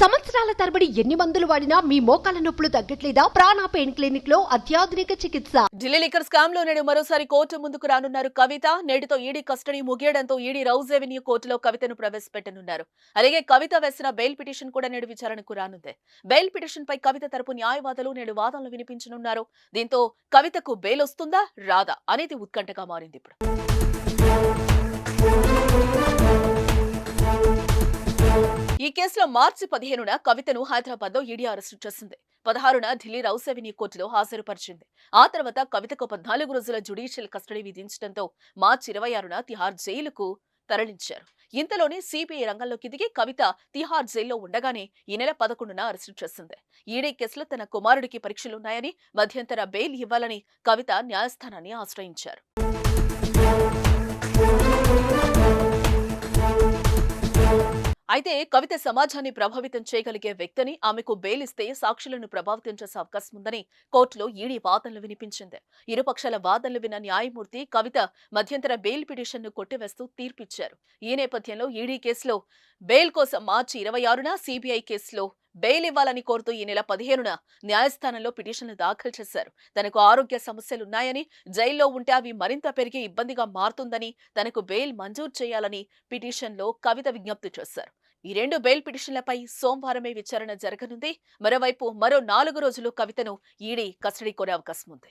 సంవత్సరాల తరబడి ఎన్ని మందులు వాడినా మీ మోకాల నొప్పులు తగ్గట్లేదా? ప్రాణ పెయిన్ క్లినిక్లో అత్యాధునిక చికిత్స. ఢిల్లీ లిక్కర్ స్కామ్లో నేడు మరోసారి కోర్టు ముందుకు రానున్నారు కవిత. నేటితో ఈడీ కస్టడీ ముగియడంతో ఈడీ రౌజ్ ఎవెన్యూ కోర్టులో కవితను ప్రవేశపెట్టనున్నారు. అలాగే కవిత వేసిన బెయిల్ పిటిషన్ కూడా నేడు విచారణకు రానుంది. బెయిల్ పిటిషన్ పై కవిత తరపు న్యాయవాదులు నేడు వాదనలు వినిపించనున్నారు. దీంతో కవితకు బెయిల్ వస్తుందా? రాదా? అనేది ఉత్కంఠగా మారింది ఇప్పుడు. ఈ కేసులో మార్చి పదిహేనున కవితను హైదరాబాద్లో ఈడీ అరెస్టు చేసింది. పదహారున ఢిల్లీ రౌసెవినీ కోర్టులో హాజరుపరిచింది. ఆ తర్వాత కవితకు పద్నాలుగు రోజుల జుడిషియల్ కస్టడీ విధించడంతో మార్చి ఇరవై ఆరున తిహార్ జైలుకు తరలించారు. ఇంతలోనే సిబిఐ రంగంలోకి దిగి కవిత తిహార్ జైల్లో ఉండగానే ఈ నెల పదకొండున అరెస్టు చేసింది. ఈడీ కేసులో తన కుమారుడికి పరీక్షలున్నాయని మధ్యంతర బెయిల్ ఇవ్వాలని కవిత న్యాయస్థానాన్ని ఆశ్రయించారు. అయితే కవిత సమాజాన్ని ప్రభావితం చేయగలిగే వ్యక్తిని ఆమెకు బెయిల్ ఇస్తే సాక్షులను ప్రభావితం చేసే అవకాశం ఉందని కోర్టులో ఈడీ వాదనలు వినిపించింది. ఇరుపక్షాల వాదనలు విన్న న్యాయమూర్తి కవిత మధ్యంతర బెయిల్ పిటిషన్ను కొట్టివేస్తూ తీర్పిచ్చారు. ఈ నేపథ్యంలో ఈడీ కేసులో బెయిల్ కోసం మార్చి ఇరవై ఆరున సిబిఐ కేసులో బెయిల్ ఇవ్వాలని కోరుతూ ఈ నెల పదిహేనున న్యాయస్థానంలో పిటిషన్లు దాఖలు చేశారు. తనకు ఆరోగ్య సమస్యలున్నాయని జైల్లో ఉంటే అవి మరింత పెరిగి ఇబ్బందిగా మారుతుందని తనకు బెయిల్ మంజూరు చేయాలని పిటిషన్లో కవిత విజ్ఞప్తి చేశారు. ఈ రెండు బెయిల్ పిటిషన్లపై సోమవారమే విచారణ జరగనుంది. మరోవైపు మరో నాలుగు రోజులు కవితను ఈడీ కస్టడీ కోరే అవకాశం ఉంది